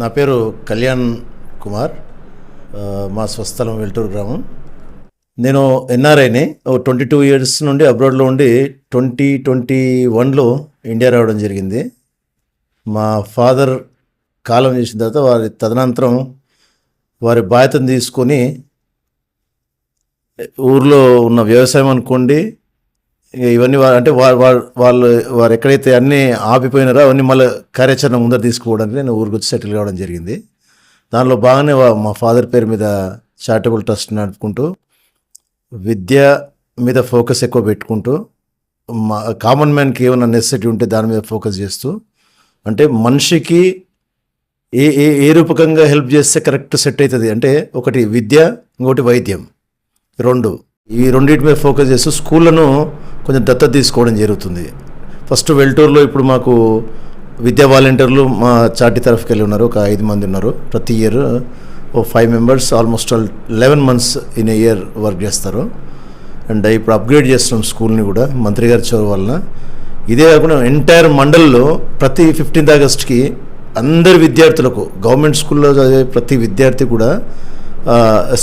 నా పేరు కళ్యాణ్ కుమార్ మా స్వస్థలం వెల్టూరు గ్రామం. నేను ఎన్ఆర్ఐని ఓ ట్వంటీ టూ ఇయర్స్ నుండి అబ్రాడ్లో ఉండి ట్వంటీ ట్వంటీ వన్లో ఇండియా రావడం జరిగింది. మా ఫాదర్ కాలం చేసిన తర్వాత వారి తదనంతరం వారి బాధ్యతను తీసుకొని ఊర్లో ఉన్న వ్యవసాయం అనుకోండి ఇవన్నీ అంటే వాళ్ళు వారు ఎక్కడైతే అన్నీ ఆపిపోయినారో అవన్నీ మళ్ళీ కార్యాచరణ ముందర తీసుకోవడానికి నేను ఊరికి వచ్చి సెటిల్ కావడం జరిగింది. దానిలో బాగానే మా ఫాదర్ పేరు మీద చారిటబుల్ ట్రస్ట్ నడుపుకుంటూ విద్య మీద ఫోకస్ ఎక్కువ పెట్టుకుంటూ మా కామన్ మ్యాన్కి ఏమైనా నెసెసిటీ ఉంటే దాని మీద ఫోకస్ చేస్తూ అంటే మనిషికి ఏ ఏ ఏ రూపకంగా హెల్ప్ చేస్తే కరెక్ట్ సెట్ అవుతుంది? అంటే ఒకటి విద్య ఇంకోటి వైద్యం. రెండు ఈ రెండింటి మీద ఫోకస్ చేస్తూ స్కూళ్ళను కొంచెం దత్తత తీసుకోవడం జరుగుతుంది. ఫస్ట్ వెల్టూరులో ఇప్పుడు మాకు విద్యా వాలంటీర్లు మా చాటి తరఫుకి వెళ్ళి ఉన్నారు. ఒక ఐదు మంది ఉన్నారు ప్రతి year. Oh five members almost all eleven months in a year work చేస్తారు. అండ్ ఇప్పుడు అప్గ్రేడ్ చేస్తున్నాం స్కూల్ని కూడా మంత్రి గారి చోరు వలన. ఇదే కాకుండా ఎంటైర్ మండల్లో ప్రతి ఫిఫ్టీన్త్ ఆగస్ట్కి అందరి విద్యార్థులకు గవర్నమెంట్ స్కూల్లో చదివే ప్రతి విద్యార్థి కూడా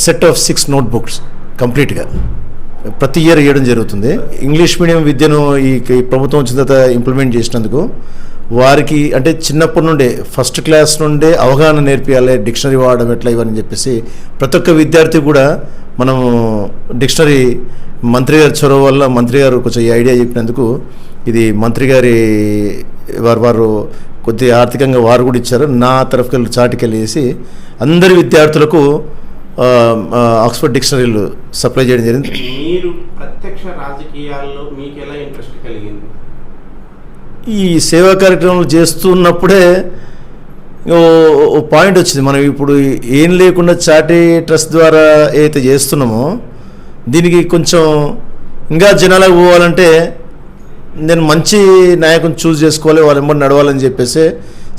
set of six notebooks కంప్లీట్గా. ప్రతి ఇయర్ వేయడం జరుగుతుంది. ఇంగ్లీష్ మీడియం విద్యను ఈ ప్రభుత్వం వచ్చిన తర్వాత ఇంప్లిమెంట్ చేసినందుకు వారికి అంటే చిన్నప్పటి నుండే ఫస్ట్ క్లాస్ నుండే అవగాహన నేర్పియాలి డిక్షనరీ వాడడం ఎట్లా ఇవని చెప్పేసి ప్రతి ఒక్క విద్యార్థి కూడా మనము డిక్షనరీ మంత్రి గారి చొరవ వల్ల మంత్రి గారు కొంచెం ఈ ఐడియా చెప్పినందుకు ఇది మంత్రి గారి వారు వారు కొద్ది ఆర్థికంగా వారు కూడా ఇచ్చారు. నా తరఫుకి వెళ్ళి చాటికెళ్ళి అందరి విద్యార్థులకు ఆక్స్ఫర్డ్ డిక్షనరీలు సప్లై చేయడం జరిగింది. మీరు ప్రత్యక్ష రాజకీయాల్లో మీకు ఎలా ఇంట్రెస్ట్ కలిగింది? ఈ సేవా కార్యక్రమాలు చేస్తున్నప్పుడే ఓ పాయింట్ వచ్చింది. మనం ఇప్పుడు ఏం లేకుండా చాటి ట్రస్ట్ ద్వారా ఏదైతే చేస్తున్నామో దీనికి కొంచెం ఇంకా జనాలకు పోవాలంటే నేను మంచి నాయకుని చూస్ చేసుకోవాలి వాళ్ళ నడవాలని చెప్పేసి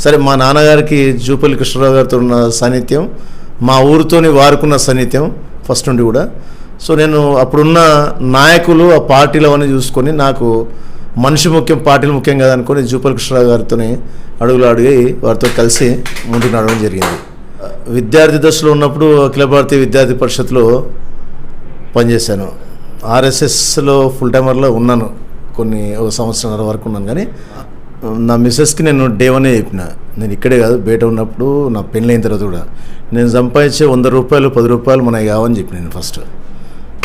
సరే మా నాన్నగారికి జూపల్లి కృష్ణరావు గారితో ఉన్న సాన్నిధ్యం మా ఊరితోని వారుకున్న సన్నిహితం ఫస్ట్ నుండి కూడా. సో నేను అప్పుడున్న నాయకులు ఆ పార్టీలు అవన్నీ చూసుకొని నాకు మనిషి ముఖ్యం పార్టీలు ముఖ్యం కాదనుకొని జూపల్ కృష్ణరావు గారితో అడుగులు అడిగి వారితో కలిసి ముందుకు నడవడం జరిగింది. విద్యార్థి దశలో ఉన్నప్పుడు అఖిల భారతీయ విద్యార్థి పరిషత్లో పనిచేశాను. ఆర్ఎస్ఎస్లో ఫుల్ టైమర్లో ఉన్నాను. కొన్ని ఒక సంవత్సరాల వరకు ఉన్నాను కానీ నా మిస్సెస్కి నేను డే వనే చెప్పిన. నేను ఇక్కడే కాదు బయట ఉన్నప్పుడు నా పెళ్ళైన తర్వాత కూడా. నేను సంపాదించే వంద రూపాయలు పది రూపాయలు మనకి కావని చెప్పి నేను ఫస్ట్.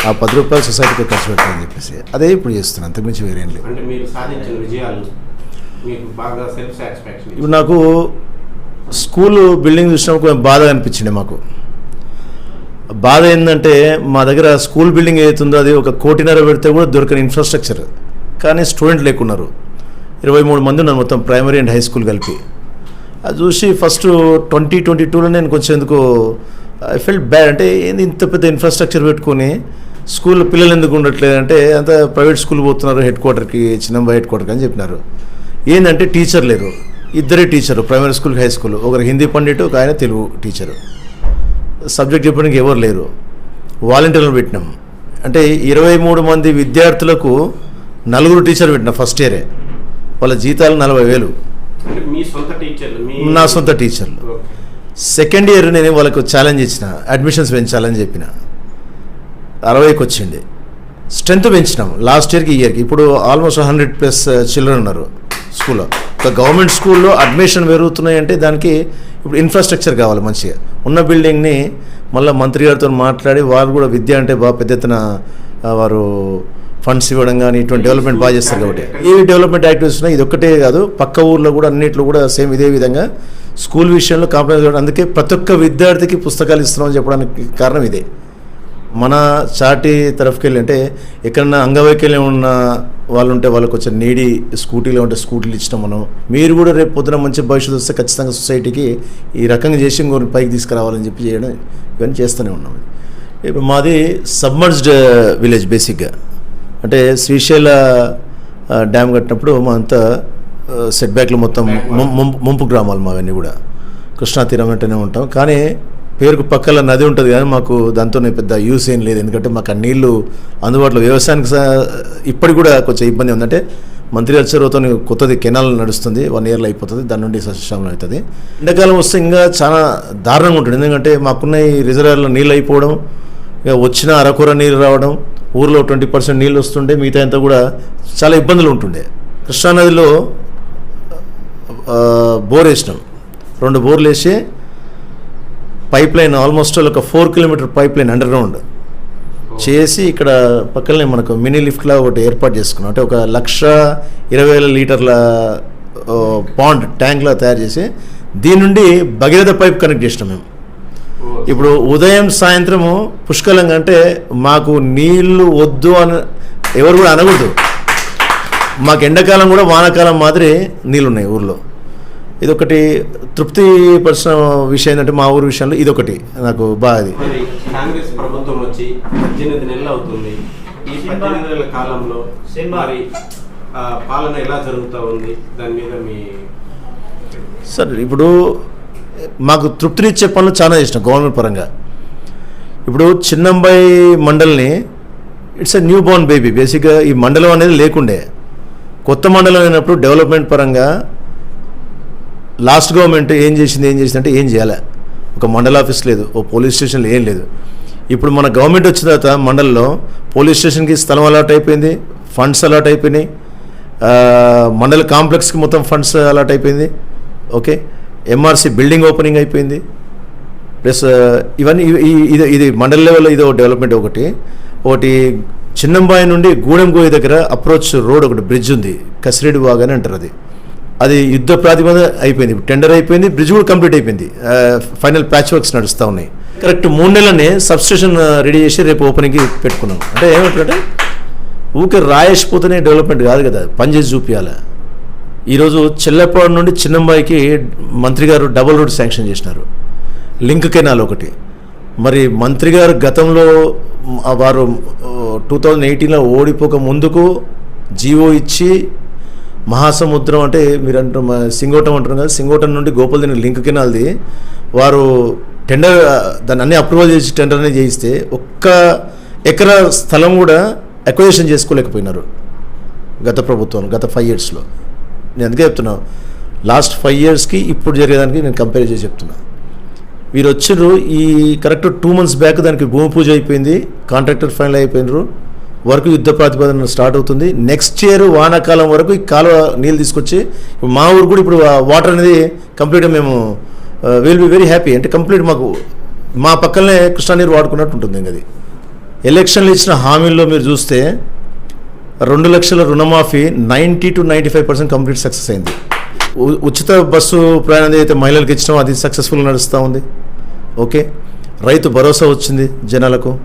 ఆ పది రూపాయలు సొసైటీకి ఖర్చు పెట్టాలని చెప్పేసి. అదే ఇప్పుడు చేస్తున్నాను అంతకుమించి వేరేం లేదు. ఇప్పుడు నాకు స్కూల్ బిల్డింగ్ చూసినప్పుడు కొంచెం బాధ అనిపించింది మాకు. బాధ ఏంటంటే మా దగ్గర స్కూల్ బిల్డింగ్ ఏదైతుందో అది ఒక కోటిన్నర పెడితే కూడా దొరకని ఇన్ఫ్రాస్ట్రక్చర్ కానీ స్టూడెంట్ లేకున్నారు. ఇరవై మూడు మంది ఉన్నాను మొత్తం ప్రైమరీ అండ్ హై స్కూల్ కలిపి. అది చూసి ఫస్ట్ ట్వంటీ ట్వంటీ టూలో నేను కొంచెం ఎందుకు ఐ ఫెల్ట్ బ్యాడ్ అంటే ఏంది ఇంత పెద్ద ఇన్ఫ్రాస్ట్రక్చర్ పెట్టుకొని స్కూల్ పిల్లలు ఎందుకు ఉండట్లేదు అంటే అంత ప్రైవేట్ స్కూల్ పోతున్నారు హెడ్ క్వార్టర్కి చిన్నంబా హెడ్ క్వార్టర్కి అని చెప్పినారు. ఏంటంటే టీచర్ లేరు. ఇద్దరే teacher primary school high school ఒకరు హిందీ పండిట్ ఒక ఆయన తెలుగు టీచరు సబ్జెక్ట్ చెప్పడానికి ఎవరు లేరు. వాలంటీర్లు పెట్టినాం. అంటే ఇరవై మూడు మంది విద్యార్థులకు నలుగురు టీచర్ పెట్టిన ఫస్ట్ ఇయరే వాళ్ళ జీతాలు నలభై వేలు. నా సొంత టీచర్లు. సెకండ్ ఇయర్ నేను వాళ్ళకు ఛాలెంజ్ ఇచ్చిన అడ్మిషన్స్ పెంచాలని చెప్పిన. అరవైకి వచ్చింది. స్ట్రెంత్ పెంచినాం. లాస్ట్ ఇయర్కి ఇయర్కి ఇప్పుడు ఆల్మోస్ట్ హండ్రెడ్ ప్లస్ చిల్డ్రన్ ఉన్నారు స్కూల్లో గవర్నమెంట్ స్కూల్లో అడ్మిషన్ పెరుగుతున్నాయి అంటే దానికి ఇప్పుడు ఇన్ఫ్రాస్ట్రక్చర్ కావాలి మంచిగా. ఉన్న బిల్డింగ్ని మళ్ళీ మంత్రి గారితో మాట్లాడి వారు కూడా విద్య అంటే బాగా పెద్ద ఎత్తున వారు ఫండ్స్ ఇవ్వడం కానీ ఇటువంటి డెవలప్మెంట్ బాగా చేస్తారు కాబట్టి. ఏ డెవలప్మెంట్ యాక్టివిటీస్ ఉన్నాయి? ఇది ఒక్కటే కాదు. పక్క ఊర్లో కూడా అన్నిట్లో కూడా సేమ్ ఇదే విధంగా స్కూల్ విషయంలో కాంప్రమైజ్ అందుకే ప్రతి ఒక్క విద్యార్థికి పుస్తకాలు ఇస్తున్నామని చెప్పడానికి కారణం ఇదే. మన చాటి తరఫుకి వెళ్ళి అంటే ఎక్కడన్నా అంగవైకల్యం ఉన్న వాళ్ళు ఉంటే వాళ్ళకి కొంచెం నీడి స్కూటీలో ఉంటే స్కూటీలు ఇచ్చినాం మనం. మీరు కూడా రేపు పొద్దున మంచి భవిష్యత్తు వస్తే ఖచ్చితంగా సొసైటీకి ఈ రకంగా చేసి ఇంకొకరిని పైకి తీసుకురావాలని చెప్పి చేయడం ఇవన్నీ చేస్తూనే ఉన్నాం. ఇప్పుడు మాది సబ్మర్జ్డ్ విలేజ్ బేసిక్గా. అంటే శ్రీశైల డ్యామ్ కట్టినప్పుడు మా అంతా సెట్ బ్యాక్లు మొత్తం ము- ముంపు- ముంపు గ్రామాలు మావన్నీ కూడా. కృష్ణా తీరం వెంటనే ఉంటాం. కానీ పేరుకు పక్కల నది ఉంటుంది కానీ మాకు దాంతో పెద్ద యూస్ ఏం లేదు. ఎందుకంటే మాకు ఆ నీళ్ళు అందుబాటులో వ్యవసాయానికి ఇప్పటికి కూడా కొంచెం ఇబ్బంది ఉందంటే మంత్రి గారి చొరవతో కొత్తది కెనాల్ నడుస్తుంది. వన్ ఇయర్లో అయిపోతుంది. దాని నుండి సస్యశ్యామలం అవుతుంది. ఎండాకాలం వస్తే ఇంకా చాలా దారుణంగా ఉంటుంది. ఎందుకంటే మాకున్న ఈ రిజర్వాయర్లో నీళ్ళు అయిపోవడం ఇక వచ్చిన అరకూర నీళ్ళు రావడం ఊరిలో ట్వంటీ పర్సెంట్ నీళ్ళు వస్తుండే మిగతా అంతా కూడా చాలా ఇబ్బందులు ఉంటుండే. కృష్ణానదిలో బోర్ వేసినాం రెండు బోర్లు వేసి పైప్ లైన్ ఆల్మోస్ట్ ఒక four kilometre pipeline underground చేసి ఇక్కడ పక్కనే మనకు మినీ లిఫ్ట్లా ఒకటి ఏర్పాటు చేసుకున్నాం. అంటే ఒక లక్ష ఇరవై వేల లీటర్ల పాండ్ ట్యాంక్లా తయారు చేసి దీని నుండి భగీరథ పైప్ కనెక్ట్ చేసినాం మేము. ఇప్పుడు ఉదయం సాయంత్రము పుష్కలంగా అంటే మాకు నీళ్ళు వద్దు అని ఎవరు కూడా అనకూడదు. మాకు ఎండాకాలం కూడా వానాకాలం మాదిరి నీళ్ళు ఉన్నాయి ఊర్లో. ఇదొకటి తృప్తి పరిచిన విషయం ఏంటంటే మా ఊరి విషయంలో ఇదొకటి నాకు బాగా అది మరి కాంగ్రెస్ ప్రభుత్వం వచ్చి పద్దెనిమిది నెలలు అవుతుంది. ఈ పద్దెనిమిది నెలల కాలంలో మరి ఆ, పాలన ఎలా జరుగుతూ ఉంది? దాని మీద మీ సార్ ఇప్పుడు మాకు తృప్తినిచ్చే పనులు చాలా చేసినాం గవర్నమెంట్ పరంగా. ఇప్పుడు చిన్నంబాయి మండల్ని it's a newborn baby బేసిక్గా ఈ మండలం అనేది లేకుండే. కొత్త మండలం అయినప్పుడు డెవలప్మెంట్ పరంగా లాస్ట్ గవర్నమెంట్ ఏం చేసింది ఏం చేసింది అంటే ఏం చేయాలి? ఒక మండల ఆఫీస్ లేదు ఓ పోలీస్ స్టేషన్లో ఏం లేదు. ఇప్పుడు మన గవర్నమెంట్ వచ్చిన తర్వాత మండలంలో పోలీస్ స్టేషన్కి స్థలం అలాట్ అయిపోయింది ఫండ్స్ అలాట్ అయిపోయినాయి. మండల కాంప్లెక్స్కి మొత్తం ఫండ్స్ అలాట్ అయిపోయింది. ఓకే ఎంఆర్సీ బిల్డింగ్ ఓపెనింగ్ అయిపోయింది. ప్లస్ uh, ఇవన్నీ ఇది ఇది మండల లెవెల్లో ఇదో డెవలప్మెంట్ ఒకటి. ఒకటి చిన్నంబాయి నుండి గూడెంగోయి దగ్గర అప్రోచ్ రోడ్ ఒకటి బ్రిడ్జ్ ఉంది. కసిరెడ్డి వాగ్ అని అంటారు అది. అది యుద్ధ ప్రాతిపద అయిపోయింది. టెండర్ అయిపోయింది బ్రిడ్జ్ కూడా కంప్లీట్ అయిపోయింది. ఫైనల్ ప్యాచ్ వర్క్స్ నడుస్తూ ఉన్నాయి. కరెక్ట్ మూడు నెలలనే సబ్స్టేషన్ రెడీ uh, చేసి రేపు ఓపెనింగ్కి పెట్టుకున్నాం. అంటే ఏమంటారంటే ఊకే రాయేసిపోతేనే డెవలప్మెంట్ కాదు కదా పనిచేసి చూపించాలి ఈరోజు చెల్లెపాడు నుండి చిన్నంబాయికి మంత్రి గారు డబుల్ రోడ్ శాంక్షన్ చేసినారు. లింక్ కెనాల్ ఒకటి. మరి మంత్రి గారు గతంలో వారు టూ థౌజండ్ ఎయిటీన్లో ఓడిపోక ముందుకు జీవో ఇచ్చి మహాసముద్రం అంటే మీరు అంటారు మా సింగోటం అంటారు కదా సింగోటం నుండి గోపాలదిని లింక్ కెనాల్ది. వారు టెండర్ దాన్ని అన్ని అప్రూవల్ చేసి టెండర్ అనేది చేయిస్తే ఒక్క ఎకరా స్థలం కూడా అక్వజిషన్ చేసుకోలేకపోయినారు గత ప్రభుత్వం గత ఫైవ్ ఇయర్స్లో నేను అందుకే చెప్తున్నాను లాస్ట్ ఫైవ్ ఇయర్స్కి ఇప్పుడు జరిగేదానికి నేను కంపేర్ చేసి చెప్తున్నా. వీరు వచ్చిర్రు ఈ కరెక్ట్ టూ మంత్స్ బ్యాక్ దానికి భూమి పూజ అయిపోయింది కాంట్రాక్టర్ ఫైనల్ అయిపోయినారు వర్క్ యుద్ధ ప్రాతిపదన స్టార్ట్ అవుతుంది. నెక్స్ట్ ఇయర్ వానాకాలం వరకు ఈ కాలువ నీళ్ళు తీసుకొచ్చి మా ఊరు కూడా ఇప్పుడు వాటర్ అనేది కంప్లీట్గా మేము విల్ బి వెరీ హ్యాపీ అంటే కంప్లీట్ మాకు మా పక్కనే కృష్ణా నీరు వాడుకున్నట్టు ఉంటుంది అది ఎలక్షన్లు ఇచ్చిన హామీల్లో మీరు చూస్తే రెండు లక్షల రుణమాఫీ ninety two ninety five percent complete success అయింది. ఉచిత బస్సు ప్రయాణం అయితే మహిళలకు ఇచ్చినామో అది సక్సెస్ఫుల్ నడుస్తూ ఉంది. ఓకే? రైతు భరోసా వచ్చింది జనాలకు.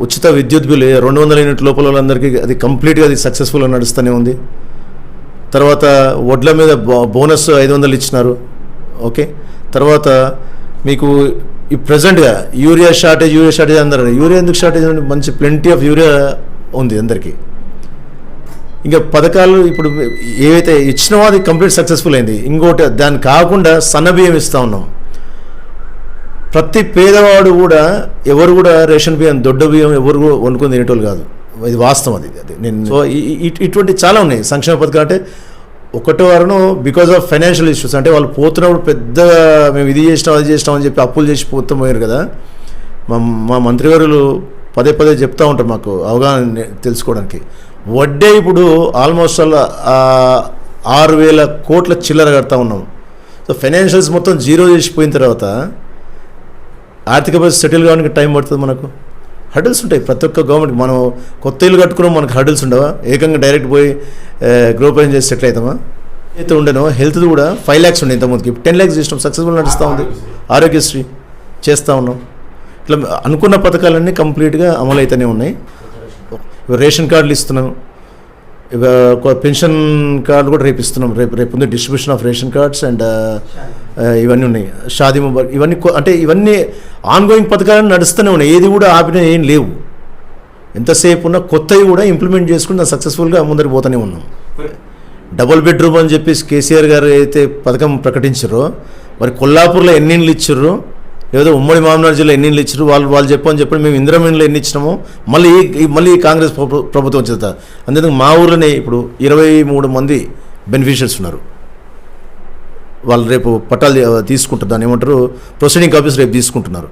ఉచిత విద్యుత్ బిల్లు రెండు వందల యూనిట్ లోపల వాళ్ళందరికీ అది కంప్లీట్గా అది సక్సెస్ఫుల్గా నడుస్తూనే ఉంది. తర్వాత వడ్ల మీద బో- బోనస్ ఐదు వందలు ఇచ్చినారు. ఓకే? తర్వాత మీకు ఈ ప్రజెంట్గా యూరియా షార్టేజ్ యూరియా షార్టేజ్ అందరూ యూరియా ఎందుకు షార్టేజ్ మంచి ప్లెంటీ ఆఫ్ యూరియా ఉంది అందరికీ. ఇంకా పథకాలు ఇప్పుడు ఏవైతే ఇచ్చినామో అది కంప్లీట్ సక్సెస్ఫుల్ అయింది ఇంకోటి దాన్ని కాకుండా సన్న బియ్యం ఇస్తూ ఉన్నాం. ప్రతి పేదవాడు కూడా ఎవరు కూడా రేషన్ బియ్యం దొడ్డ బియ్యం ఎవరు కూడా వండుకొని తినేటోళ్ళు కాదు. ఇది వాస్తవం అది అది. నేను సో ఇటువంటి చాలా ఉన్నాయి. సంక్షేమ పథకాలు అంటే ఒకటో వారను బికాజ్ ఆఫ్ ఫైనాన్షియల్ ఇష్యూస్ అంటే వాళ్ళు పోతున్నప్పుడు పెద్దగా మేము ఇది చేసినాం అది చేసినాం అని చెప్పి అప్పులు చేసి పోతూ పోయారు కదా. మా మా మంత్రివర్యులు పదే పదే చెప్తూ ఉంటారు మాకు అవగాహన తెలుసుకోవడానికి. వడ్డే ఇప్పుడు ఆల్మోస్ట్ అలా ఆరు వేల కోట్ల చిల్లర కడతా ఉన్నాం. సో ఫైనాన్షియల్స్ మొత్తం జీరో చేసిపోయిన తర్వాత ఆర్థిక పరిస్థితి సెటిల్ కావడానికి టైం పడుతుంది మనకు. హర్డిల్స్ ఉంటాయి. ప్రతి ఒక్క గవర్నమెంట్ మనం కొత్త ఇల్లు కట్టుకున్నాం మనకు హర్డిల్స్ ఉండవా? ఏకంగా డైరెక్ట్ పోయి గ్రూప్ చేసి సెటిల్ అవుతామా? అయితే ఉండేనో హెల్త్ కూడా ఫైవ్ ల్యాక్స్ ఉండే ఇంతకుముందుకి. టెన్ ల్యాక్స్ చేసినాం. సక్సెస్ఫుల్ నడుస్తూ ఉంది. ఆరోగ్యశ్రీ చేస్తూ ఉన్నాం. ఇట్లా అనుకున్న పథకాలన్నీ కంప్లీట్గా అమలు అయితేనే ఉన్నాయి. రేషన్ కార్డులు ఇస్తున్నాం. పెన్షన్ కార్డు కూడా రేపు ఇస్తున్నాం. రేపు రేపు ఉంది distribution of ration cards and ఇవన్నీ ఉన్నాయి. షాదీ ముబారక్ ఇవన్నీ అంటే ఇవన్నీ ఆన్ గోయింగ్ పథకాలు నడుస్తూనే ఉన్నాయి. ఏది కూడా ఆపిన ఏం లేవు. ఎంతసేపు ఉన్నా కొత్తవి కూడా ఇంప్లిమెంట్ చేసుకుని సక్సెస్ఫుల్గా ముందరికి పోతూనే ఉన్నాం. డబుల్ బెడ్రూమ్ అని చెప్పేసి కేసీఆర్ గారు అయితే పథకం ప్రకటించారో మరి కొల్లాపూర్లో ఎన్ని ఇండ్లు ఇచ్చారో ఏదో ఉమ్మడి మామనాడు జిల్లా ఎన్ని ఇళ్ళు ఇచ్చారు వాళ్ళు వాళ్ళు చెప్పని చెప్పి మేము ఇందిరమిన్లు ఎన్ని ఇచ్చినామో మళ్ళీ మళ్ళీ కాంగ్రెస్ ప్రభు- ప్రభుత్వం చేత అందుకని మా ఊర్లోనే ఇప్పుడు ఇరవై మూడు మంది బెనిఫిషియర్స్ ఉన్నారు. వాళ్ళు రేపు పట్టాలు తీసుకుంటారు. దాన్ని ఏమంటారు? ప్రొసీడింగ్ ఆఫీస్ రేపు తీసుకుంటున్నారు.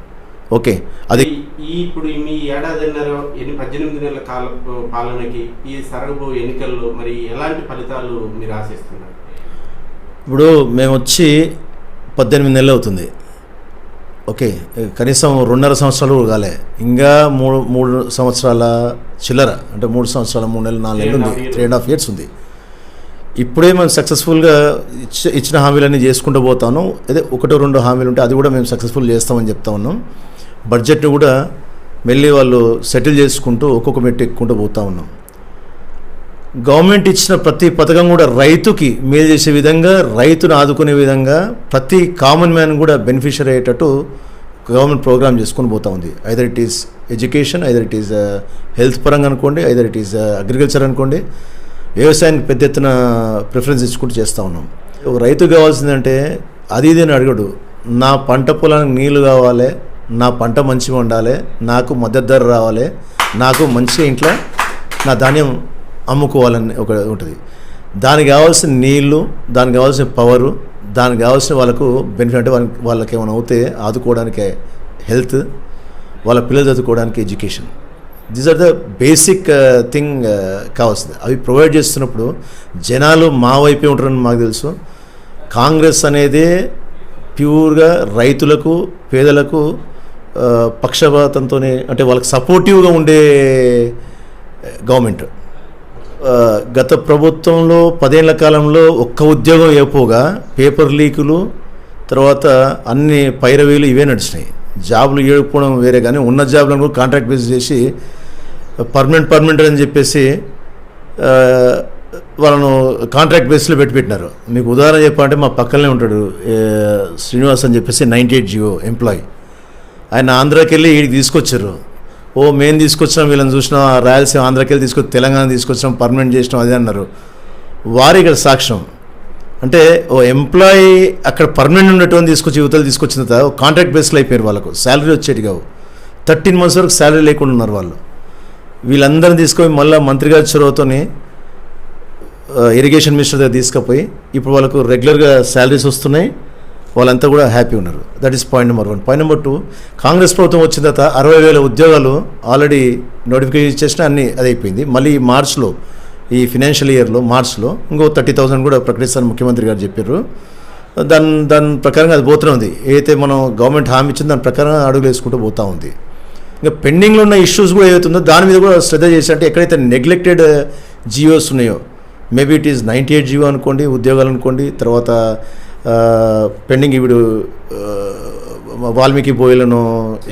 ఓకే. అది ఇప్పుడు మీ ఏడాదిన్నర ఎన్ని పద్దెనిమిది నెలల కాల పాలనకి ఈ సరగబో ఎన్నికల్లో మరి ఎలాంటి ఫలితాలు మీరు ఆశిస్తున్నారు? ఇప్పుడు మేము వచ్చి పద్దెనిమిది నెలలు అవుతుంది. ఓకే కనీసం రెండున్నర సంవత్సరాలు కాలే ఇంకా మూడు మూడు సంవత్సరాల చిల్లర అంటే మూడు సంవత్సరాల మూడు నెలలు నాలుగు నెలలు ఉంది. త్రీ అండ్ హాఫ్ ఇయర్స్ ఉంది. ఇప్పుడే మేము సక్సెస్ఫుల్గా ఇచ్చ ఇచ్చిన హామీలన్నీ చేసుకుంటూ పోతాను. అదే ఒకటో రెండు హామీలు ఉంటే అది కూడా మేము సక్సెస్ఫుల్ చేస్తామని చెప్తా ఉన్నాం. బడ్జెట్ని కూడా మెల్లి వాళ్ళు సెటిల్ చేసుకుంటూ ఒక్కొక్క మెట్టు ఎక్కుంటూ పోతా ఉన్నాం. గవర్నమెంట్ ఇచ్చిన ప్రతి పథకం కూడా రైతుకి మేలు చేసే విధంగా రైతును ఆదుకునే విధంగా ప్రతి కామన్ మ్యాన్ కూడా బెనిఫిషియర్ అయ్యేటట్టు గవర్నమెంట్ ప్రోగ్రామ్ చేసుకొని పోతా ఉంది. Either it is education either it is health పరంగా అనుకోండి ఐదర్ ఇట్ ఈస్ అగ్రికల్చర్ అనుకోండి వ్యవసాయానికి పెద్ద ఎత్తున ప్రిఫరెన్స్ ఇచ్చుకుంటూ చేస్తూ ఉన్నాం. ఒక రైతు కావాల్సిందంటే అది ఇది అని అడగడు. నా పంట పొలానికి నీళ్ళు కావాలి నా పంట మంచిగా ఉండాలి నాకు మద్దతు ధర రావాలి నాకు మంచి ఇంట్లో నా ధాన్యం అమ్ముకోవాలని ఒక ఉంటుంది. దానికి కావాల్సిన నీళ్ళు దానికి కావాల్సిన పవరు దానికి కావాల్సిన వాళ్ళకు బెనిఫిట్ అంటే వాళ్ళకి వాళ్ళకి ఏమైనా అవుతే ఆదుకోవడానికి హెల్త్ వాళ్ళ పిల్లలు చదువుకోవడానికి education these are the basic thing కావాల్సింది. అవి ప్రొవైడ్ చేస్తున్నప్పుడు జనాలు మా వైపే ఉంటారని మాకు తెలుసు. కాంగ్రెస్ అనేది ప్యూర్గా రైతులకు పేదలకు uh, పక్షపాతంతోనే అంటే వాళ్ళకి సపోర్టివ్గా ఉండే uh, గవర్నమెంట్ గత ప్రభుత్వంలో పదేళ్ళ కాలంలో ఒక్క ఉద్యోగం ఏపోగా పేపర్ లీకులు తర్వాత అన్ని పైరవీలు ఇవే నడిచినాయి. జాబులు ఏడుకోవడం వేరే కానీ ఉన్న జాబులను కూడా కాంట్రాక్ట్ బేస్ చేసి పర్మనెంట్ పర్మనెంట్ అని చెప్పేసి వాళ్ళను కాంట్రాక్ట్ బేస్లో పెట్టి పెట్టినారు. మీకు ఉదాహరణ చెప్పాలంటే మా పక్కనే ఉంటాడు శ్రీనివాస్ అని చెప్పేసి నైంటీ ఎయిట్ జియో ఎంప్లాయీ. ఆయన ఆంధ్రాకి వెళ్ళి వీడికి తీసుకొచ్చారు. ఓ మేము తీసుకొచ్చాం వీళ్ళని చూసినాం రాయలసీమ ఆంధ్రాకి వెళ్ళి తీసుకొచ్చి తెలంగాణ తీసుకొచ్చాం పర్మనెంట్ చేసినాం అదే అన్నారు. వారి ఇక్కడ సాక్ష్యం. అంటే ఓ ఎంప్లాయీ అక్కడ పర్మనెంట్ ఉన్నటువంటి తీసుకొచ్చి యువతలు తీసుకొచ్చిన తర్వాత కాంట్రాక్ట్ బేస్లో అయిపోయారు వాళ్ళకు. శాలరీ వచ్చేటి కావు. థర్టీన్ మంత్స్ వరకు శాలరీ లేకుండా ఉన్నారు వాళ్ళు. వీళ్ళందరిని తీసుకొని మళ్ళీ మంత్రి గారి చొరవతోని ఇరిగేషన్ మినిస్టర్ దగ్గర తీసుకుపోయి ఇప్పుడు వాళ్ళకు రెగ్యులర్గా శాలరీస్ వస్తున్నాయి. వాళ్ళంతా కూడా హ్యాపీ ఉన్నారు. That is point number one point number two Congress ప్రభుత్వం వచ్చిన తర్వాత అరవై వేల ఉద్యోగాలు ఆల్రెడీ నోటిఫికేషన్ ఇచ్చేసిన అన్ని అది అయిపోయింది. మళ్ళీ మార్చ్లో ఈ ఫినాన్షియల్ ఇయర్లో మార్చ్లో ఇంకో థర్టీ థౌసండ్ కూడా ప్రకటిస్తారని ముఖ్యమంత్రి గారు చెప్పారు. దాని దాని ప్రకారంగా అది పోతూనే ఉంది. ఏదైతే మనం గవర్నమెంట్ హామీ ఇచ్చిందో దాని ప్రకారం అడుగులు వేసుకుంటూ పోతూ ఉంది. ఇంకా పెండింగ్లో ఉన్న ఇష్యూస్ కూడా ఏదైతుందో దాని మీద కూడా శ్రద్ధ చేసి అంటే ఎక్కడైతే నెగ్లెక్టెడ్ జియోస్ uh, ఉన్నాయో maybe it is ninety eight GO అనుకోండి ఉద్యోగాలు అనుకోండి తర్వాత పెండింగ్ ఇప్పుడు వాల్మీకి బోయలను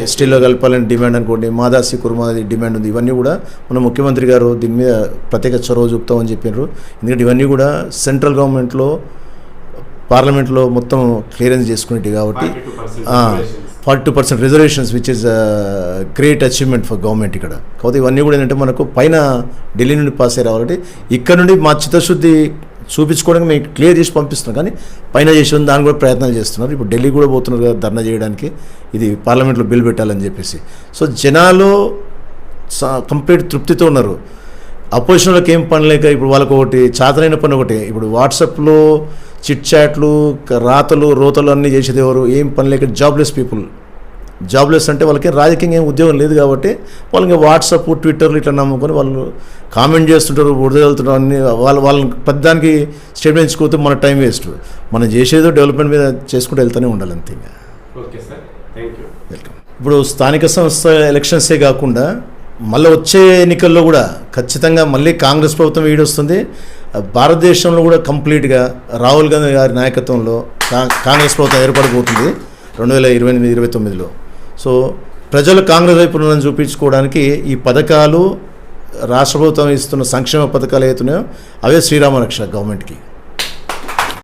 ఎస్టీలో కలపాలని డిమాండ్ అనుకోండి మాదాసి కుర్మాది డిమాండ్ ఉంది. ఇవన్నీ కూడా మన ముఖ్యమంత్రి గారు దీని మీద ప్రత్యేక చొరవ చూపుతామని చెప్పారు ఎందుకంటే ఇవన్నీ కూడా సెంట్రల్ గవర్నమెంట్లో పార్లమెంట్లో మొత్తం క్లియరెన్స్ చేసుకునేవి కాబట్టి 42% reservations. Forty two percent reservations which is great achievement for government ఇక్కడ. కాకపోతే ఇవన్నీ కూడా ఏంటంటే మనకు పైన ఢిల్లీ నుండి పాస్ అయ్యి రావాలంటే ఇక్కడ నుండి మా చిత్తశుద్ధి చూపించుకోవడానికి మేము క్లియర్ చేసి పంపిస్తున్నాం. కానీ పైన చేసి దాని కూడా ప్రయత్నాలు చేస్తున్నారు. ఇప్పుడు ఢిల్లీ కూడా పోతున్నారు కదా ధర్నా చేయడానికి. ఇది పార్లమెంట్లో బిల్ పెట్టాలని చెప్పేసి. సో జనాలు కంప్లీట్ తృప్తితో ఉన్నారు. అపోజిషన్లోకి ఏం పని లేక ఇప్పుడు వాళ్ళకి ఒకటి చాతనైన పని ఒకటి. ఇప్పుడు వాట్సాప్లో చిట్ చాట్లు రాతలు రోతలు అన్నీ చేసేది ఎవరు? ఏం పని లేక జాబ్లెస్ పీపుల్ జాబ్లెస్ అంటే వాళ్ళకి రాజకీయంగా ఏం ఉద్యోగం లేదు కాబట్టి వాళ్ళకి వాట్సాప్ ట్విట్టర్లు ఇట్లా నమ్ముకొని వాళ్ళు కామెంట్ చేస్తుంటారు వదిలేళ్తుంటారు అన్ని వాళ్ళ వాళ్ళని పెద్దానికి స్టేట్మెంట్ ఇచ్చుకోతే మన టైం వేస్ట్ మనం చేసేదో డెవలప్మెంట్ మీద చేసుకుంటూ వెళ్తూనే ఉండాలి అంతే ఓకే సార్ వెల్కమ్ ఇప్పుడు స్థానిక సంస్థ ఎలక్షన్సే కాకుండా మళ్ళీ వచ్చే ఎన్నికల్లో కూడా ఖచ్చితంగా మళ్ళీ కాంగ్రెస్ ప్రభుత్వం వీడొస్తుంది భారతదేశంలో కూడా కంప్లీట్గా రాహుల్ గాంధీ గారి నాయకత్వంలో కా- కాంగ్రెస్ ప్రభుత్వం ఏర్పడబోతుంది. రెండు వేల ఇరవై ఎనిమిది ఇరవై తొమ్మిదిలో. సో ప్రజలు కాంగ్రెస్ వైపు ఉన్నదని చూపించుకోవడానికి ఈ పథకాలు రాష్ట్ర ప్రభుత్వం ఇస్తున్న సంక్షేమ పథకాలు ఏతున్నాయో అవే శ్రీరామరక్ష గవర్నమెంట్కి.